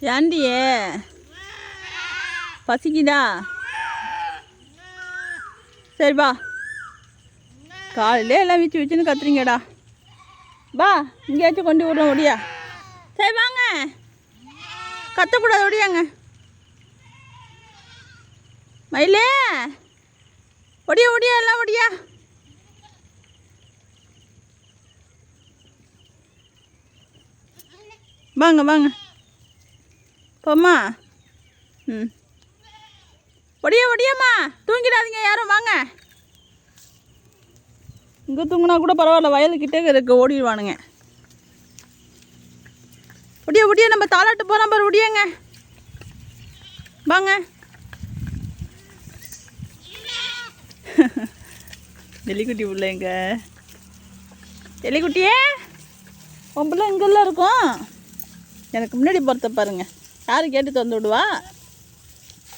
ஏண்டியே? பசிக்குதா? சரி வா. காலையிலே எல்லாம் வச்சு வச்சுன்னு கத்துறீங்கடா. வா இங்கேயாச்சும் கொண்டு விடுறோம் ஒடியா. சரி வாங்க. கத்தக்கூடாது ஒடியாங்க. மயிலே. ஒடியா ஒடியா எல்லாம் ஒடியா. வாங்க வாங்க. போம்மா. ம். ஒடியா ஒடியாம்மா. தூங்கிடாதீங்க யாரும் வாங்க. இங்கே தூங்கினா கூட பரவாயில்ல வயலுக்கிட்டே இருக்கு ஓடிடுவானுங்க. ஒடியா ஒடியா நம்ம தாளாட்டு போகிறோம் பாரு ஒடியாங்க. வாங்க. எலிக்குட்டி உள்ள எங்க எலிக்குட்டியே உன் பிள்ளை இங்கெல்லாம் இருக்கும். எனக்கு முன்னாடி பொறுத்த பாருங்க. யார் கேட்டு தந்து விடுவா